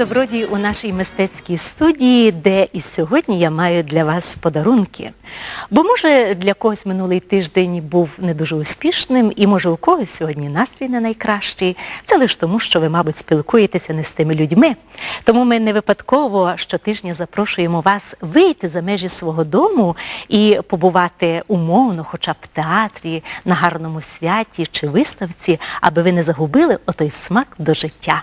Добродії, у нашій мистецькій студії, де і сьогодні я маю для вас подарунки. Бо може для когось минулий тиждень був не дуже успішним, і може у когось сьогодні настрій не найкращий. Це лише тому, що ви, мабуть, спілкуєтеся не з тими людьми. Тому ми не випадково щотижня запрошуємо вас вийти за межі свого дому і побувати умовно, хоча б в театрі, на гарному святі чи виставці, аби ви не загубили отой смак до життя.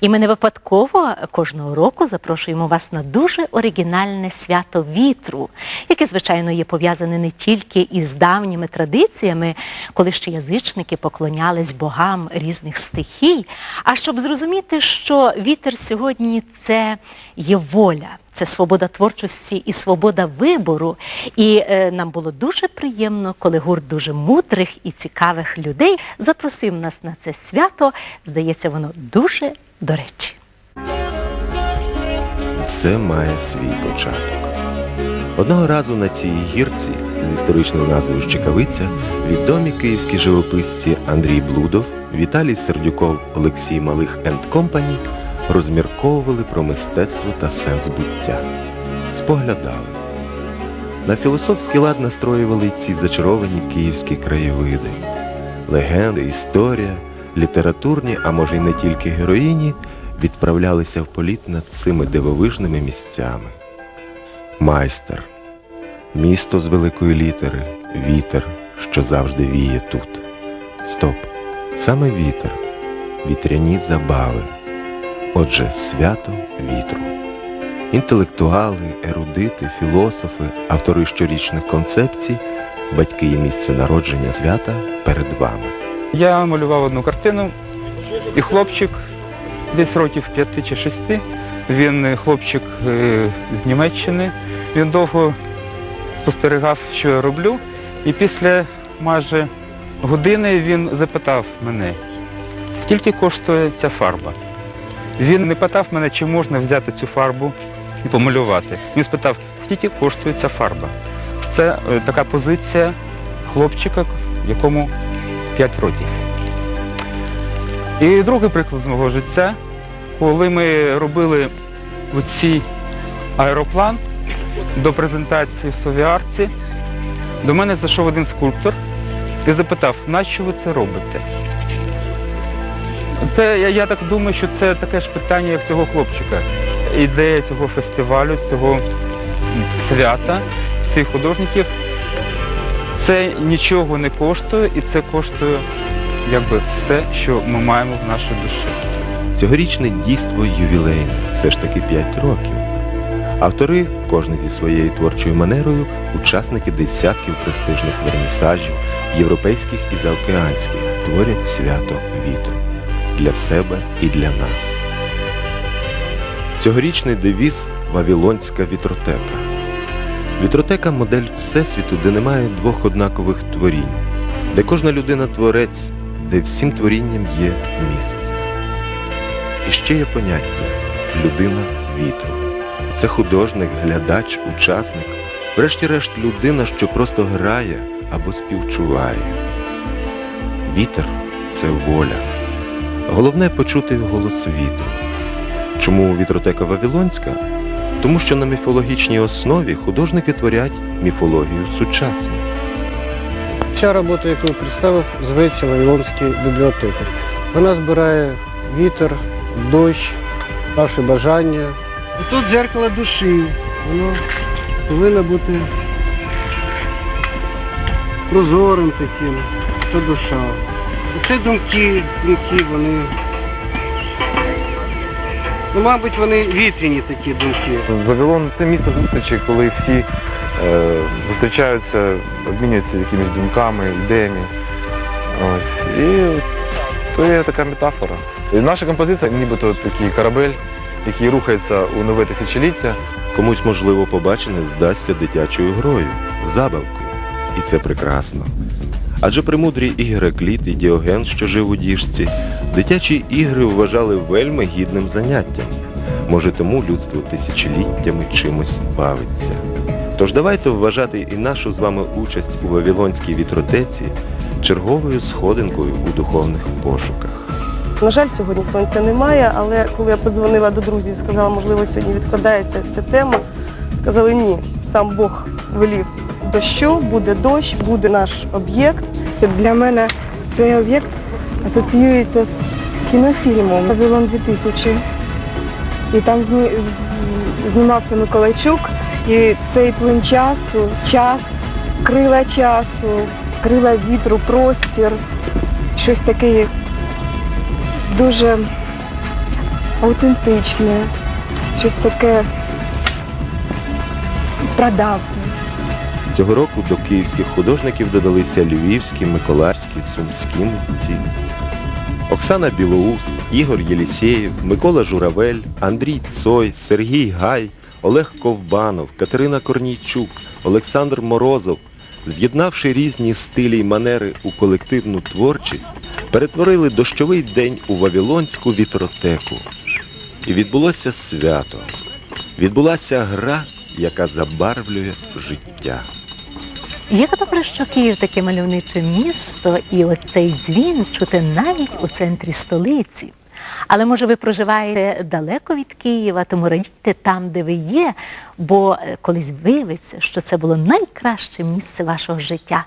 І ми не випадково кожного року запрошуємо вас на дуже оригінальне свято вітру, яке, звичайно, є пов'язане не тільки із давніми традиціями, коли ще язичники поклонялись богам різних стихій, а щоб зрозуміти, що вітер сьогодні це є воля. Це свобода творчості і свобода вибору. І е, нам було дуже приємно, коли гурт дуже мудрих і цікавих людей запросив нас на це свято. Здається, воно дуже до речі. Все має свій початок. Одного разу на цій гірці з історичною назвою Щекавиця відомі київські живописці Андрій Блудов, Віталій Сердюков, Олексій Малих енд розмірковували про мистецтво та сенс буття. Споглядали. На філософський лад настроювали ці зачаровані київські краєвиди. Легенди, історія, літературні, а може й не тільки героїні, відправлялися в політ над цими дивовижними місцями. Майстер. Місто з великої літери, вітер, що завжди віє тут. Стоп. Саме вітер. Вітряні забави. Отже, свято вітру. Інтелектуали, ерудити, філософи, автори щорічних концепцій, батьки і місце народження свята перед вами. Я малював одну картину, і хлопчик десь років п'яти чи шести. Він е, хлопчик е, з Німеччини. Він довго спостерігав, що я роблю. І після майже години він запитав мене, скільки коштує ця фарба. Він не питав мене, чи можна взяти цю фарбу і помалювати. Він спитав, скільки коштує ця фарба. Це е, така позиція хлопчика, якому 5 років. І другий приклад з мого життя, коли ми робили оцій аероплан до презентації в Совіарці, до мене зайшов один скульптор і запитав, нащо ви це робите? Це, я, я так думаю, що це таке ж питання, як цього хлопчика. Ідея цього фестивалю, цього свята, всіх художників, це нічого не коштує і це коштує якби все, що ми маємо в нашій душі. Цьогорічне дійство ювілейне, все ж таки 5 років. Автори, кожен зі своєю творчою манерою, учасники десятків престижних вернісажів, європейських і заокеанських, творять свято вітру для себе і для нас. Цьогорічний девіз Вавилонська вітротека. Вітротека модель Всесвіту, де немає двох однакових творінь, де кожна людина творець, де всім творінням є місце. І ще є поняття людина вітру. Це художник, глядач, учасник, врешті-решт людина, що просто грає або співчуває. Вітер це воля. Головне почути голос вітру. Чому вітротека Вавилонська? Тому що на міфологічній основі художники творять міфологію сучасну. Ця робота, яку я представив, зветься Вавилонські бібліотеки. Вона збирає вітер, дощ, наші бажання. Тут дзеркало душі. Воно повинно бути прозорим таким. Це душа. Це думки, думки, вони. Ну, мабуть, вони вітряні такі думки. Вавилон це місто зустрічі, коли всі е, зустрічаються, обмінюються якимись думками, ідеями. Ось. І то є така метафора. І наша композиція нібито такий корабель, який рухається у нове тисячоліття. Комусь, можливо, побачене здасться дитячою грою, забавкою. І це прекрасно. Адже премудрі і Геракліт, і Діоген, що жив у діжці, дитячі ігри вважали вельми гідним заняттям. Може тому людство тисячоліттями чимось бавиться. Тож давайте вважати і нашу з вами участь у Вавилонській вітротеці черговою сходинкою у духовних пошуках. На жаль, сьогодні сонця немає, але коли я подзвонила до друзів, сказала, можливо, сьогодні відкладається ця тема, сказали ні, сам Бог велів дощу, буде дощ, буде наш об'єкт. Для мене цей об'єкт асоціюється з кінофільмом «Вавилон 2000». І там знімався Миколайчук, і цей плин часу, час, крила часу, крила вітру, простір, щось таке дуже аутентичне, щось таке прадавнє. Цього року до київських художників додалися львівські, миколаївські, сумські митці. Оксана Білоус, Ігор Єлісєєв, Микола Журавель, Андрій Цой, Сергій Гай, Олег Ковбанов, Катерина Корнійчук, Олександр Морозов, з'єднавши різні стилі й манери у колективну творчість, перетворили дощовий день у Вавилонську вітротеку. І відбулося свято. Відбулася гра, яка забарвлює життя. Як добре, що Київ таке мальовниче місто, і оцей дзвін чути навіть у центрі столиці. Але може ви проживаєте далеко від Києва, тому радійте там, де ви є, бо е, колись виявиться, що це було найкраще місце вашого життя.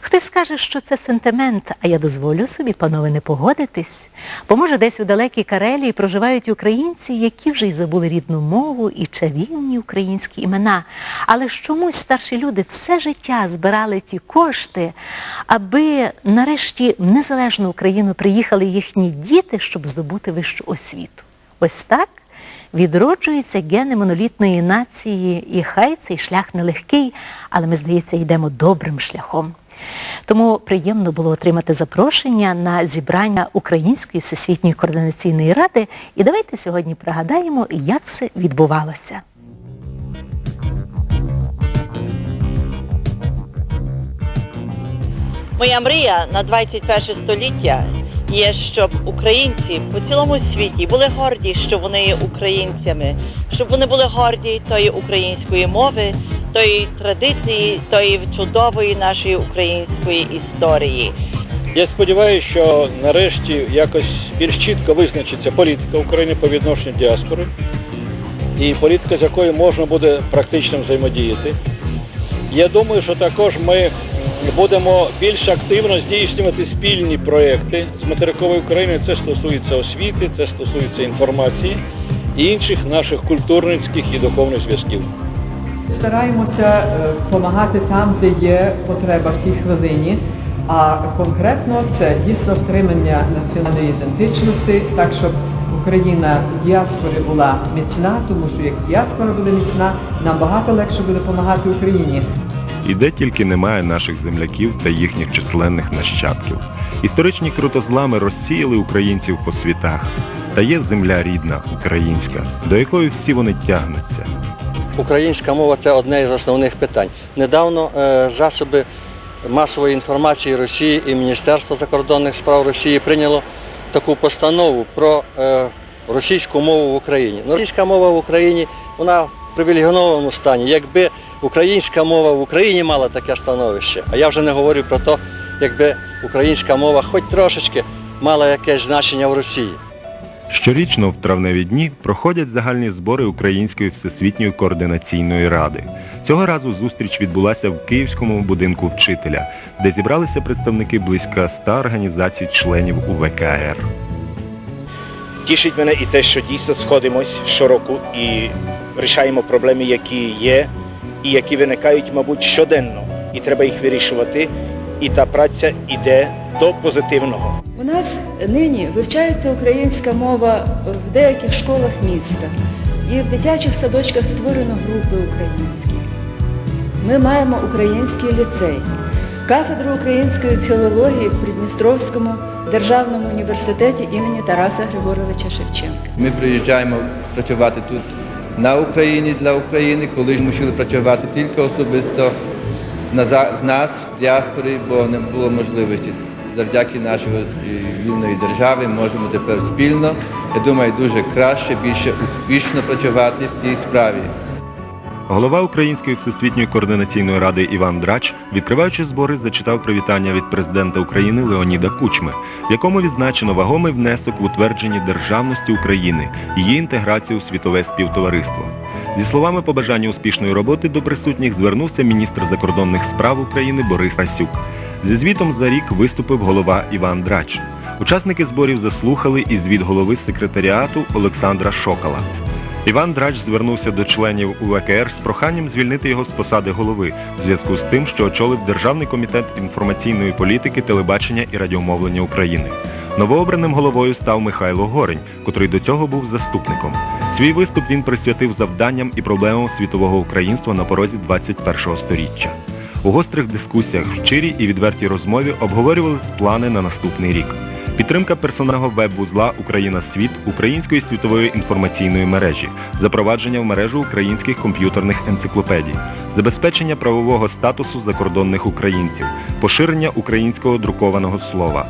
Хтось скаже, що це сентимент, а я дозволю собі, панове, не погодитись. Бо може десь у далекій Карелії проживають українці, які вже й забули рідну мову і чарівні українські імена. Але ж чомусь старші люди все життя збирали ті кошти, аби нарешті в незалежну Україну приїхали їхні діти, щоб здобути вищу освіту. Ось так відроджуються гени монолітної нації, і хай цей шлях нелегкий, але ми, здається, йдемо добрим шляхом. Тому приємно було отримати запрошення на зібрання Української всесвітньої координаційної ради. І давайте сьогодні пригадаємо, як це відбувалося. Моя мрія на 21 століття є, щоб українці по цілому світі були горді, що вони є українцями, щоб вони були горді тої української мови, тої традиції, тої чудової нашої української історії. Я сподіваюся, що нарешті якось більш чітко визначиться політика України по відношенню діаспори і політика, з якою можна буде практично взаємодіяти. Я думаю, що також ми будемо більш активно здійснювати спільні проекти з материкової України. Це стосується освіти, це стосується інформації і інших наших культурницьких і духовних зв'язків. Стараємося допомагати там, де є потреба в тій хвилині. А конкретно це дійсно втримання національної ідентичності, так щоб Україна діаспори була міцна, тому що як діаспора буде міцна, набагато легше буде допомагати Україні. І де тільки немає наших земляків та їхніх численних нащадків. Історичні крутозлами розсіяли українців по світах. Та є земля рідна, українська, до якої всі вони тягнуться. Українська мова це одне із основних питань. Недавно е, засоби масової інформації Росії і Міністерство закордонних справ Росії прийняло таку постанову про е, російську мову в Україні. Ну, російська мова в Україні вона в привілегійованому стані. Якби українська мова в Україні мала таке становище, а я вже не говорю про те, якби українська мова хоч трошечки мала якесь значення в Росії. Щорічно в травневі дні проходять загальні збори Української всесвітньої координаційної ради. Цього разу зустріч відбулася в Київському будинку вчителя, де зібралися представники близько ста організацій членів УВКР. Тішить мене і те, що дійсно сходимось щороку і рішаємо проблеми, які є, і які виникають, мабуть, щоденно. І треба їх вирішувати. І та праця йде до позитивного. У нас нині вивчається українська мова в деяких школах міста. І в дитячих садочках створено групи українські. Ми маємо український ліцей, кафедру української філології в Придністровському державному університеті імені Тараса Григоровича Шевченка. Ми приїжджаємо працювати тут на Україні для України, коли ж мусили працювати тільки особисто на в нас, в діаспорі, бо не було можливості. Завдяки нашої е, вільної держави можемо тепер спільно, я думаю, дуже краще, більше успішно працювати в тій справі. Голова Української всесвітньої координаційної ради Іван Драч, відкриваючи збори, зачитав привітання від президента України Леоніда Кучми, в якому відзначено вагомий внесок в утвердженні державності України її інтеграцію у світове співтовариство. Зі словами побажання успішної роботи до присутніх звернувся міністр закордонних справ України Борис Расюк. Зі звітом за рік виступив голова Іван Драч. Учасники зборів заслухали і звіт голови секретаріату Олександра Шокала. Іван Драч звернувся до членів УВКР з проханням звільнити його з посади голови в зв'язку з тим, що очолив Державний комітет інформаційної політики, телебачення і радіомовлення України. Новообраним головою став Михайло Горень, котрий до цього був заступником. Свій виступ він присвятив завданням і проблемам світового українства на порозі 21-го сторіччя. У гострих дискусіях в щирій і відвертій розмові обговорювались плани на наступний рік. Підтримка персонального веб-вузла Україна Світ Української світової інформаційної мережі, запровадження в мережу українських комп'ютерних енциклопедій, забезпечення правового статусу закордонних українців, поширення українського друкованого слова,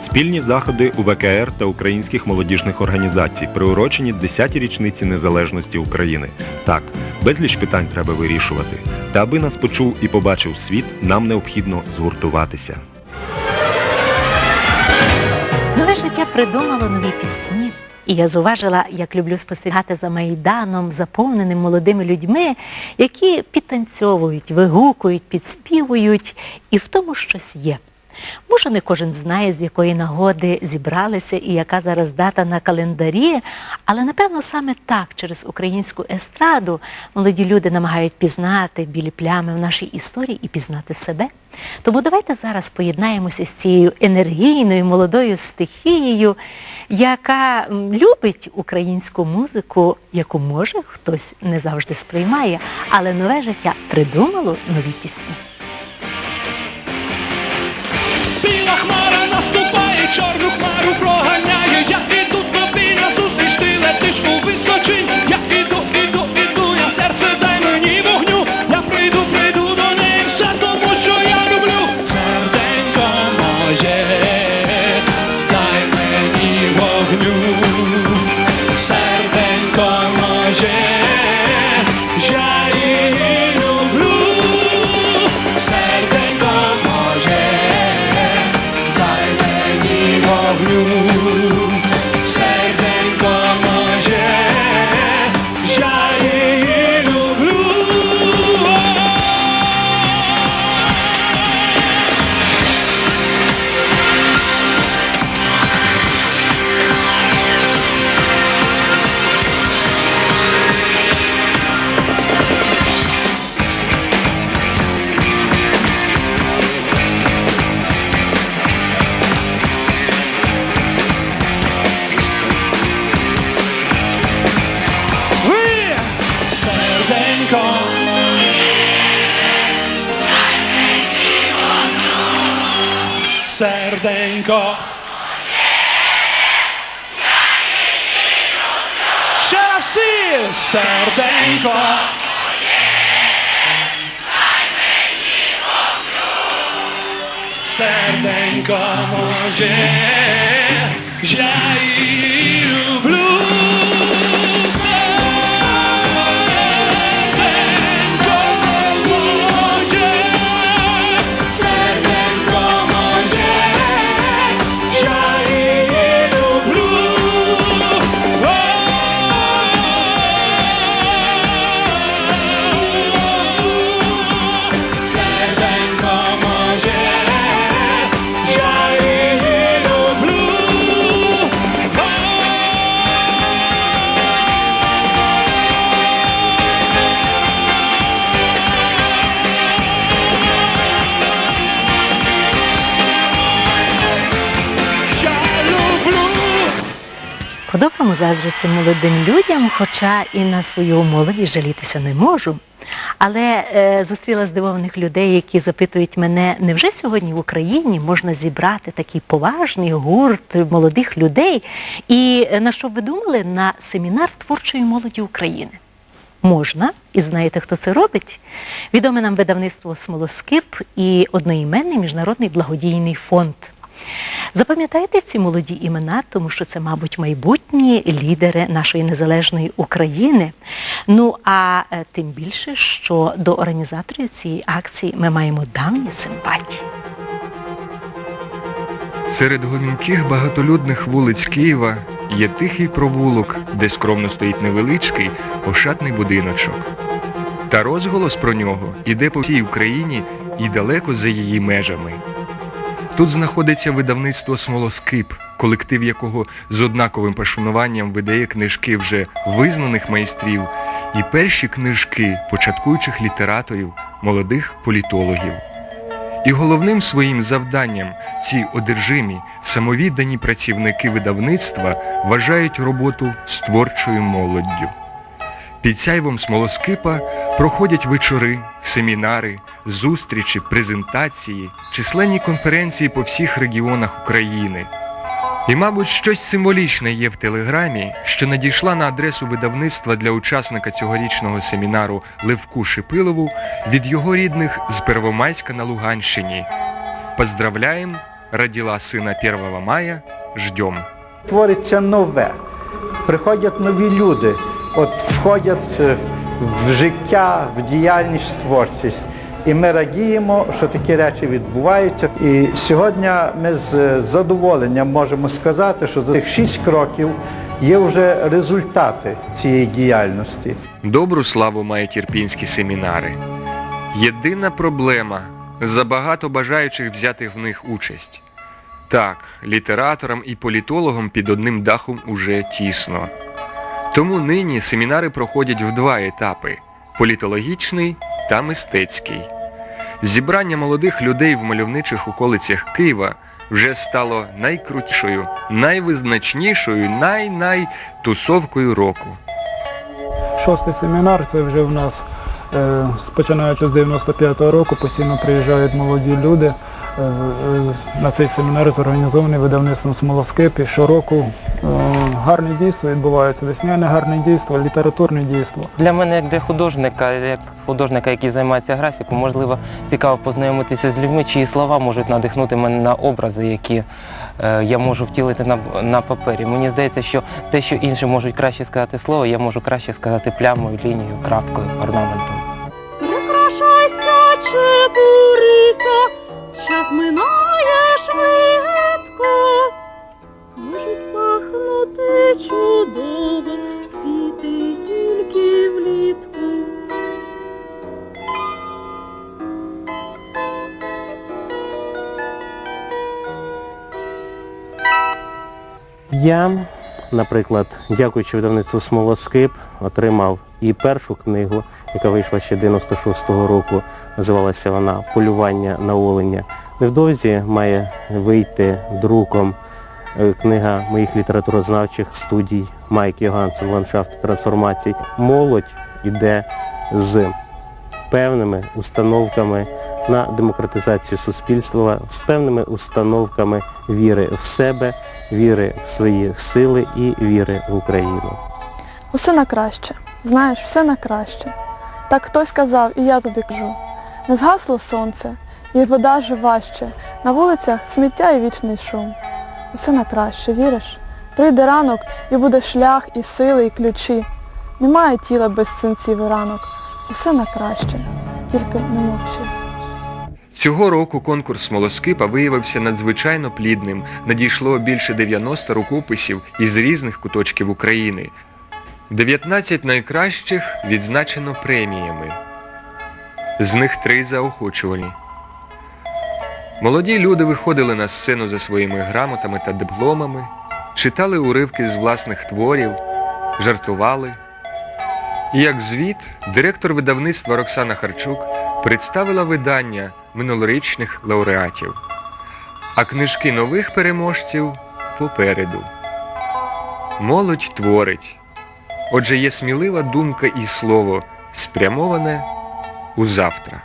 спільні заходи УВКР та українських молодіжних організацій, приурочені 10-й річниці незалежності України. Так, безліч питань треба вирішувати. Та аби нас почув і побачив світ, нам необхідно згуртуватися. Нове життя придумало нові пісні. І я зуважила, як люблю спостерігати за Майданом, заповненим молодими людьми, які підтанцьовують, вигукують, підспівують, і в тому щось є. Може, не кожен знає, з якої нагоди зібралися і яка зараз дата на календарі, але напевно саме так, через українську естраду, молоді люди намагають пізнати білі плями в нашій історії і пізнати себе. Тому давайте зараз поєднаємося з цією енергійною молодою стихією, яка любить українську музику, яку може хтось не завжди сприймає, але нове життя придумало нові пісні. Чорну хмару проганяє. Я іду тобі на зустріч, ти летиш у височинь. Я іду, я молодим людям, хоча і на свою молодість жалітися не можу. Але е, зустріла здивованих людей, які запитують мене, невже сьогодні в Україні можна зібрати такий поважний гурт молодих людей? І е, на що ви думали? На семінар творчої молоді України. Можна, і знаєте, хто це робить? Відоме нам видавництво Смолоскип і одноіменний міжнародний благодійний фонд. Запам'ятайте ці молоді імена, тому що це, мабуть, майбутні лідери нашої незалежної України. Ну а е, тим більше, що до організаторів цієї акції ми маємо давні симпатії. Серед гомінких багатолюдних вулиць Києва є тихий провулок, де скромно стоїть невеличкий ошатний будиночок. Та розголос про нього іде по всій Україні і далеко за її межами. Тут знаходиться видавництво Смолоскип, колектив якого з однаковим пошануванням видає книжки вже визнаних майстрів і перші книжки початкуючих літераторів, молодих політологів. І головним своїм завданням ці одержимі, самовіддані працівники видавництва вважають роботу з творчою молоддю. Під сяйвом смолоскипа проходять вечори, семінари, зустрічі, презентації, численні конференції по всіх регіонах України. І, мабуть, щось символічне є в телеграмі, що надійшла на адресу видавництва для учасника цьогорічного семінару Левку Шипилову від його рідних з Первомайська на Луганщині. Поздравляем, родила сина 1 мая, ждем. Твориться нове, приходять нові люди, от входять е, в життя, в діяльність, в творчість. І ми радіємо, що такі речі відбуваються. І сьогодні ми з задоволенням можемо сказати, що за цих шість кроків є вже результати цієї діяльності. Добру славу мають ірпінські семінари. Єдина проблема – забагато бажаючих взяти в них участь. Так, літераторам і політологам під одним дахом уже тісно. Тому нині семінари проходять в два етапи – політологічний та мистецький. Зібрання молодих людей в мальовничих околицях Києва вже стало найкрутішою, найвизначнішою, най-най тусовкою Шостий семінар це вже в нас, е, починаючи з 95-го року, постійно приїжджають молоді люди. Е, е, На цей семінар зорганізований видавництвом Смолоскип. І щороку е, гарне дійство відбувається, весняне гарне дійство, літературне дійство. Для мене, як для художника, як художника, який займається графіком, можливо, цікаво познайомитися з людьми, чиї слова можуть надихнути мене на образи, які я можу втілити на, на папері. Мені здається, що те, що інші можуть краще сказати слово, я можу краще сказати плямою, лінією, крапкою, орнаментом. Прикрашайся, чепурися, час минає швидко. Можуть пахнути чудово, квіти тільки влітку. Я, наприклад, дякуючи видавництву Смолоскип, отримав і першу книгу, яка вийшла ще 96-го року, називалася вона Полювання на оленя. Невдовзі має вийти друком е, книга моїх літературознавчих студій Майк Йогансен «Ландшафт трансформацій». Молодь іде з певними установками на демократизацію суспільства, з певними установками віри в себе, віри в свої сили і віри в Україну. Усе на краще. Знаєш, все на краще. Так хтось казав, і я тобі кажу. Не згасло сонце, і вода живаще. На вулицях сміття і вічний шум. Усе на краще, віриш? Прийде ранок, і буде шлях, і сили, і ключі. Немає тіла без синців і ранок. Усе на краще. Тільки не мовчи. Цього року конкурс смолоскипа виявився надзвичайно плідним. Надійшло більше 90 рукописів із різних куточків України. 19 найкращих відзначено преміями. З них три заохочувальні. Молоді люди виходили на сцену за своїми грамотами та дипломами, читали уривки з власних творів, жартували. І як звіт, директор видавництва Роксана Харчук представила видання минулорічних лауреатів, а книжки нових переможців попереду. Молодь творить. Отже, є смілива думка і слово, спрямоване у завтра.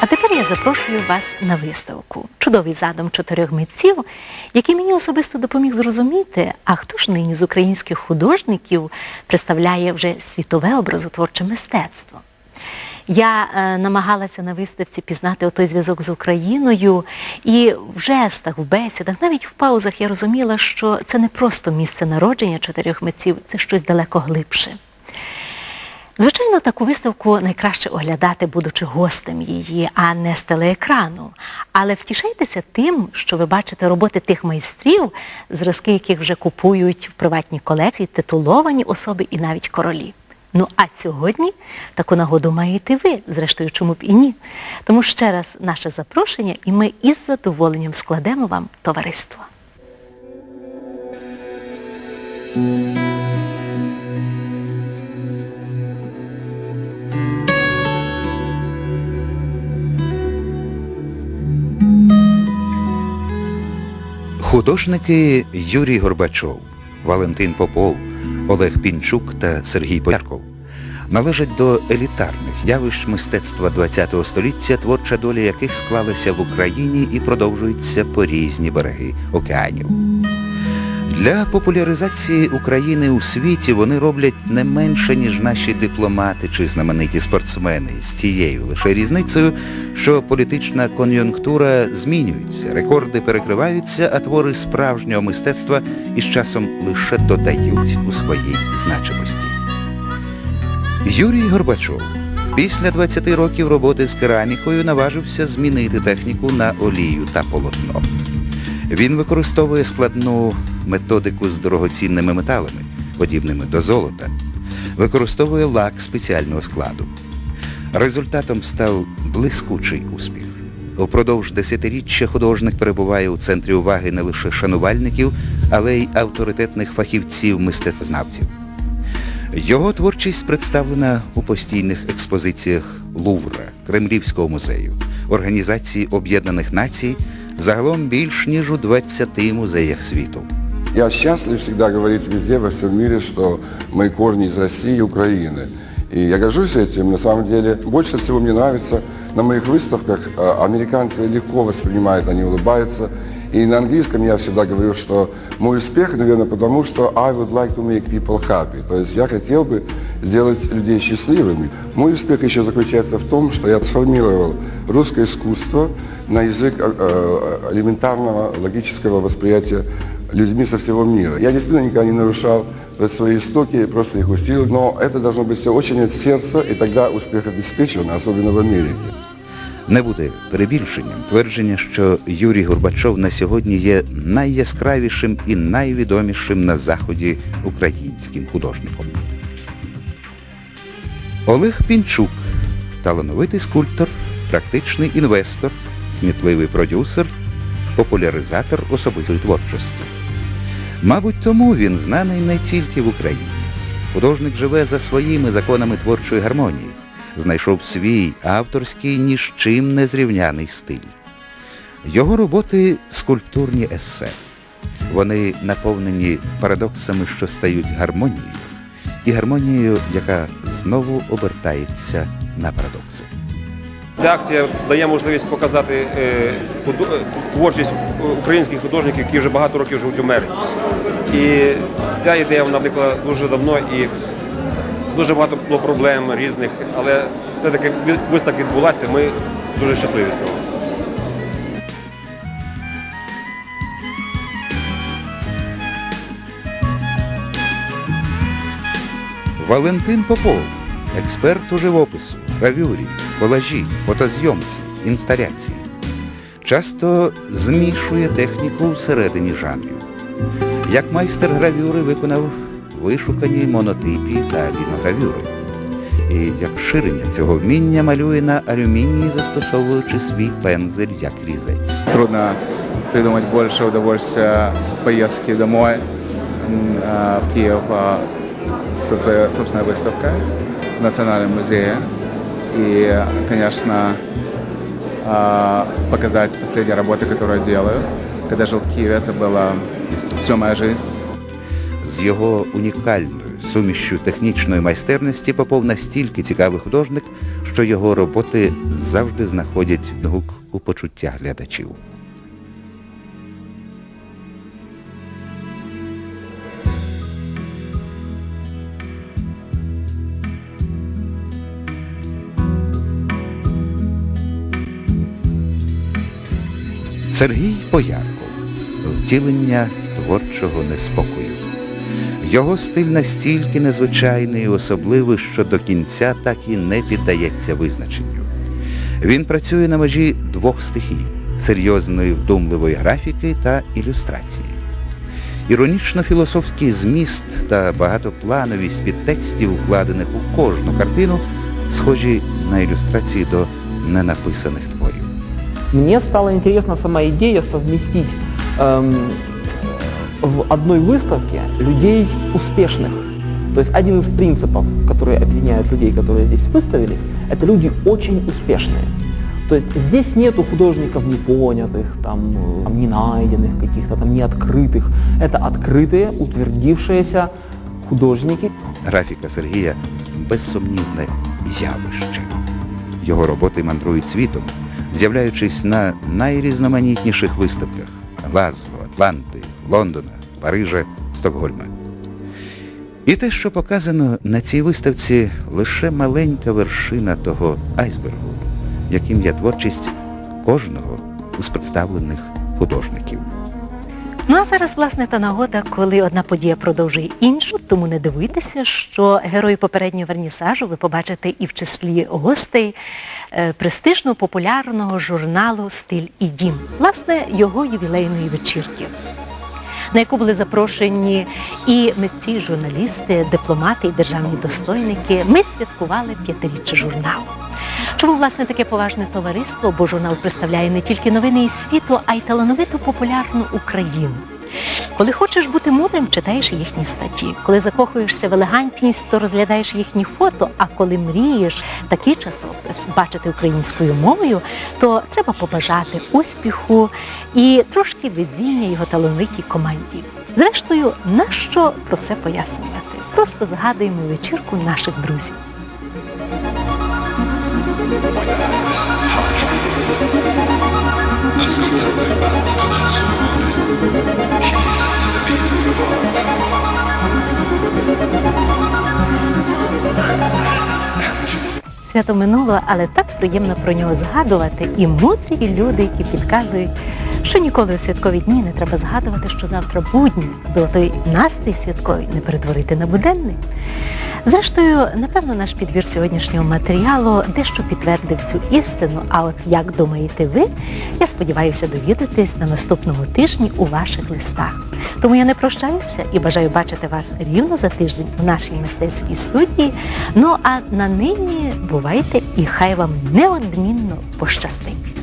А тепер я запрошую вас на виставку. Чудовий задум чотирьох митців, який мені особисто допоміг зрозуміти, а хто ж нині з українських художників представляє вже світове образотворче мистецтво. Я е, намагалася на виставці пізнати отой зв'язок з Україною, і в жестах, в бесідах, навіть в паузах я розуміла, що це не просто місце народження чотирьох митців, це щось далеко глибше. Звичайно, таку виставку найкраще оглядати, будучи гостем її, а не з телеекрану. Але втішайтеся тим, що ви бачите роботи тих майстрів, зразки яких вже купують в приватній колекції титуловані особи і навіть королі. Ну а сьогодні таку нагоду маєте ви, зрештою, чому б і ні. Тому ще раз наше запрошення, і ми із задоволенням складемо вам товариство. Художники Юрій Горбачов, Валентин Попов, Олег Пінчук та Сергій Полярков. належать до елітарних явищ мистецтва ХХ століття, творча доля яких склалася в Україні і продовжується по різні береги океанів. Для популяризації України у світі вони роблять не менше, ніж наші дипломати чи знамениті спортсмени, з тією лише різницею, що політична кон'юнктура змінюється, рекорди перекриваються, а твори справжнього мистецтва із часом лише додають у своїй значимості. Юрій Горбачов після 20 років роботи з керамікою наважився змінити техніку на олію та полотно. Він використовує складну методику з дорогоцінними металами, подібними до золота, використовує лак спеціального складу. Результатом став блискучий успіх. Упродовж десятиріччя художник перебуває у центрі уваги не лише шанувальників, але й авторитетних фахівців мистецтвознавців. Його творчість представлена у постійних експозиціях Лувра, Кремлівського музею, Організації Об'єднаних Націй, загалом більш ніж у 20 музеях світу. Я счастлив всегда говорить везде, во всем мире, что мои корни из России и Украины. И я горжусь этим. На самом деле, больше всего мне нравится на моих выставках, э, американцы легко воспринимают, они улыбаются. И на английском я всегда говорю, что мой успех, наверное, потому что I would like to make people happy. То есть я хотел бы сделать людей счастливыми. Мой успех еще заключается в том, что я трансформировал русское искусство на язык э, э, элементарного логического восприятия людьми со всего мира. Я действительно никогда не нарушал свои истоки, просто их усилил, но это должно быть все очень от сердца, и тогда успех обеспечен, особенно в Америке. Не буде перебільшенням твердження, що Юрій Горбачов на сьогодні є найяскравішим і найвідомішим на Заході українським художником. Олег Пінчук талановитий скульптор, практичний інвестор, кмітливий продюсер, популяризатор особистої творчості. Мабуть, тому він знаний не тільки в Україні. Художник живе за своїми законами творчої гармонії, знайшов свій авторський ні з чим не зрівняний стиль. Його роботи скульптурні есе. Вони наповнені парадоксами, що стають гармонією, і гармонією, яка знову обертається на парадокси. Ця акція дає можливість показати е, е, творчість українських художників, які вже багато років живуть у Америці. І ця ідея вона виникла дуже давно і дуже багато було проблем різних, але все-таки виставка відбулася, ми дуже щасливі з цього. Валентин Попов, експерт у живопису, гравюрі, колажі, фотозйомці, інсталяції. Часто змішує техніку всередині жанрів. Як майстер гравюри виконав вишукані монотипі та ліногравюри. І як ширення цього вміння малює на алюмінії, застосовуючи свій пензель як різець. Трудно придумать больше удовольствия поездки домой м, а, в Киев а, со своей собственной выставкой в Национальном музее. И, конечно, а, показать последние работы, которые я делаю. Когда жил в Киеве, это была всю мою жизнь. З його унікальною сумішю технічної майстерності попов настільки цікавий художник, що його роботи завжди знаходять гук у почуття глядачів. Сергій Поярков. Втілення творчого неспокою. Його стиль настільки незвичайний і особливий, що до кінця так і не піддається визначенню. Він працює на межі двох стихій серйозної вдумливої графіки та ілюстрації. Іронічно-філософський зміст та багатоплановість підтекстів, укладених у кожну картину, схожі на ілюстрації до ненаписаних творів. Мне стала интересна сама идея совместить эм, в одной выставке людей успешных. То есть один из принципов, которые объединяют людей, которые здесь выставились, это люди очень успешные. То есть здесь нету художников непонятых, там, э, там, не найденных каких-то, там, не открытых. Это открытые, утвердившиеся художники. Графіка Сергія безсумнівне явище. Його роботи мандрують світом, з'являючись на найрізноманітніших виставках Глазго, Атланти, Лондона, Парижа, Стокгольма. І те, що показано на цій виставці, лише маленька вершина того айсбергу, яким є творчість кожного з представлених художників. Ну а зараз, власне, та нагода, коли одна подія продовжує іншу, тому не дивуйтеся, що герої попереднього вернісажу ви побачите і в числі гостей е, престижного популярного журналу Стиль і дім, власне, його ювілейної вечірки. На яку були запрошені і митці, журналісти, дипломати і державні достойники, ми святкували п'ятиріччя журналу. Чому, власне, таке поважне товариство, бо журнал представляє не тільки новини із світу, а й талановиту популярну Україну. Коли хочеш бути мудрим, читаєш їхні статті. Коли закохуєшся в елегантність, то розглядаєш їхні фото. А коли мрієш такий часопис бачити українською мовою, то треба побажати успіху і трошки везіння його талановитій команді. Зрештою, нащо про це пояснювати? Просто згадуємо вечірку наших друзів. Свято минуло, але так приємно про нього згадувати. І мудрі люди, які підказують, що ніколи у святкові дні не треба згадувати, що завтра будні, аби той настрій святковий не перетворити на буденний. Зрештою, напевно, наш підбір сьогоднішнього матеріалу дещо підтвердив цю істину. А от як думаєте ви, я сподіваюся довідатись на наступному тижні у ваших листах. Тому я не прощаюся і бажаю бачити вас рівно за тиждень у нашій мистецькій студії. Ну а на нині бувайте і хай вам неодмінно пощастить.